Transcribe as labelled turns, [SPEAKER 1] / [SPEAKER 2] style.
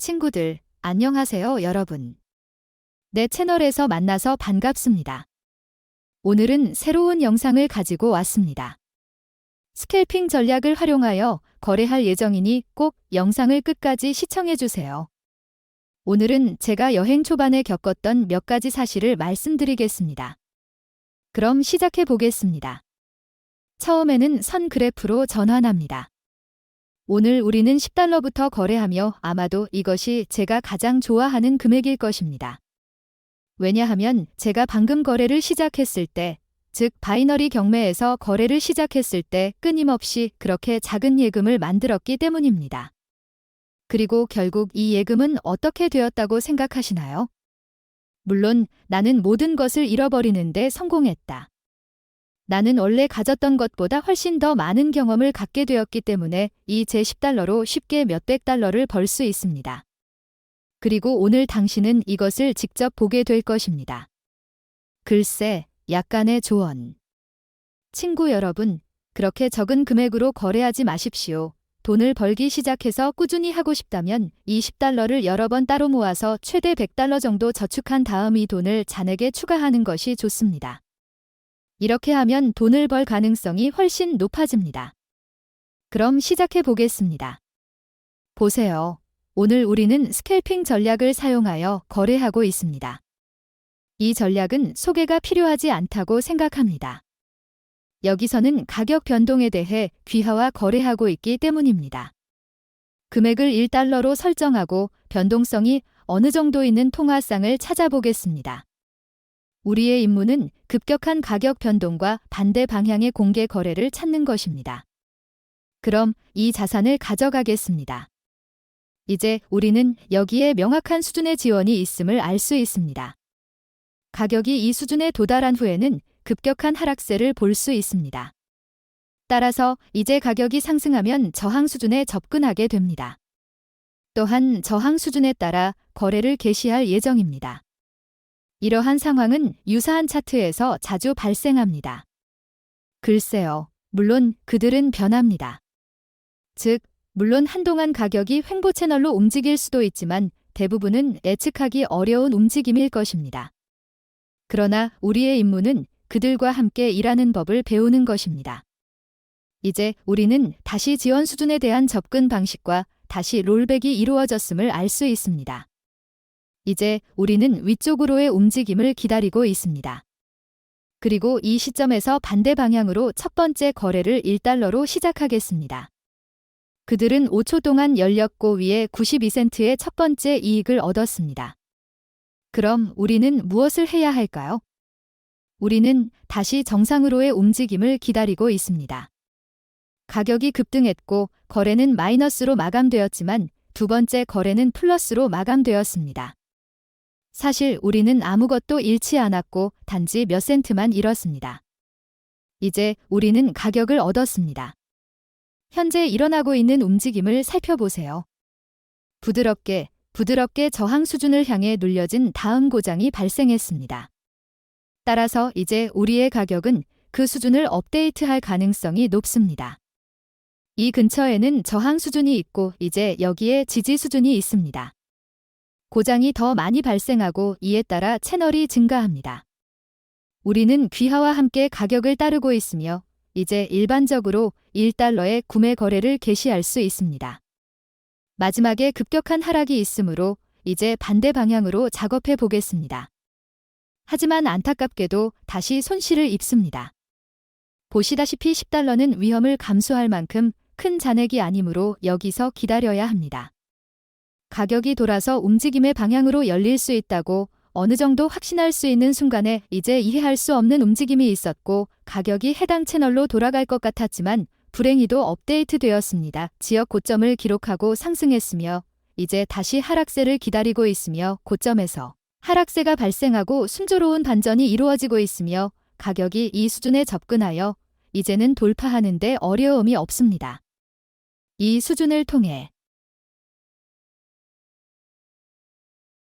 [SPEAKER 1] 친구들, 안녕하세요, 여러분. 내 채널에서 만나서 반갑습니다. 오늘은 새로운 영상을 가지고 왔습니다. 스캘핑 전략을 활용하여 거래할 예정이니 꼭 영상을 끝까지 시청해주세요. 오늘은 제가 여행 초반에 겪었던 몇 가지 사실을 말씀드리겠습니다. 그럼 시작해 보겠습니다. 처음에는 선 그래프로 전환합니다. 오늘 우리는 10달러부터 거래하며 아마도 이것이 제가 가장 좋아하는 금액일 것입니다. 왜냐하면 제가 방금 거래를 시작했을 때, 즉 바이너리 경매에서 거래를 시작했을 때 끊임없이 그렇게 작은 예금을 만들었기 때문입니다. 그리고 결국 이 예금은 어떻게 되었다고 생각하시나요? 물론 나는 모든 것을 잃어버리는데 성공했다. 나는 원래 가졌던 것보다 훨씬 더 많은 경험을 갖게 되었기 때문에 이 제 10달러로 쉽게 몇백 달러를 벌 수 있습니다. 그리고 오늘 당신은 이것을 직접 보게 될 것입니다. 글쎄, 약간의 조언. 친구 여러분, 그렇게 적은 금액으로 거래하지 마십시오. 돈을 벌기 시작해서 꾸준히 하고 싶다면 이 10달러를 여러 번 따로 모아서 최대 100달러 정도 저축한 다음 이 돈을 잔액에 추가하는 것이 좋습니다. 이렇게 하면 돈을 벌 가능성이 훨씬 높아집니다. 그럼 시작해 보겠습니다. 보세요. 오늘 우리는 스캘핑 전략을 사용하여 거래하고 있습니다. 이 전략은 소개가 필요하지 않다고 생각합니다. 여기서는 가격 변동에 대해 귀하와 거래하고 있기 때문입니다. 금액을 1달러로 설정하고 변동성이 어느 정도 있는 통화상을 찾아보겠습니다. 우리의 임무는 급격한 가격 변동과 반대 방향의 공개 거래를 찾는 것입니다. 그럼 이 자산을 가져가겠습니다. 이제 우리는 여기에 명확한 수준의 지원이 있음을 알 수 있습니다. 가격이 이 수준에 도달한 후에는 급격한 하락세를 볼 수 있습니다. 따라서 이제 가격이 상승하면 저항 수준에 접근하게 됩니다. 또한 저항 수준에 따라 거래를 개시할 예정입니다. 이러한 상황은 유사한 차트에서 자주 발생합니다. 글쎄요, 물론 그들은 변합니다. 즉, 물론 한동안 가격이 횡보 채널로 움직일 수도 있지만 대부분은 예측하기 어려운 움직임일 것입니다. 그러나 우리의 임무는 그들과 함께 일하는 법을 배우는 것입니다. 이제 우리는 다시 지원 수준에 대한 접근 방식과 다시 롤백이 이루어졌음을 알 수 있습니다. 이제 우리는 위쪽으로의 움직임을 기다리고 있습니다. 그리고 이 시점에서 반대 방향으로 첫 번째 거래를 1달러로 시작하겠습니다. 그들은 5초 동안 열렸고 위에 92센트의 첫 번째 이익을 얻었습니다. 그럼 우리는 무엇을 해야 할까요? 우리는 다시 정상으로의 움직임을 기다리고 있습니다. 가격이 급등했고 거래는 마이너스로 마감되었지만 두 번째 거래는 플러스로 마감되었습니다. 사실 우리는 아무것도 잃지 않았고 단지 몇 센트만 잃었습니다. 이제 우리는 가격을 얻었습니다. 현재 일어나고 있는 움직임을 살펴보세요. 부드럽게, 부드럽게 저항 수준을 향해 눌려진 다음 고장이 발생했습니다. 따라서 이제 우리의 가격은 그 수준을 업데이트할 가능성이 높습니다. 이 근처에는 저항 수준이 있고 이제 여기에 지지 수준이 있습니다. 고장이 더 많이 발생하고 이에 따라 채널이 증가합니다. 우리는 귀하와 함께 가격을 따르고 있으며 이제 일반적으로 1달러의 구매 거래를 개시할 수 있습니다. 마지막에 급격한 하락이 있으므로 이제 반대 방향으로 작업해 보겠습니다. 하지만 안타깝게도 다시 손실을 입습니다. 보시다시피 10달러는 위험을 감수할 만큼 큰 잔액이 아니므로 여기서 기다려야 합니다. 가격이 돌아서 움직임의 방향으로 열릴 수 있다고 어느 정도 확신할 수 있는 순간에 이제 이해할 수 없는 움직임이 있었고 가격이 해당 채널로 돌아갈 것 같았지만 불행히도 업데이트 되었습니다. 지역 고점을 기록하고 상승했으며 이제 다시 하락세를 기다리고 있으며 고점에서 하락세가 발생하고 순조로운 반전이 이루어지고 있으며 가격이 이 수준에 접근하여 이제는 돌파하는데 어려움이 없습니다. 이 수준을 통해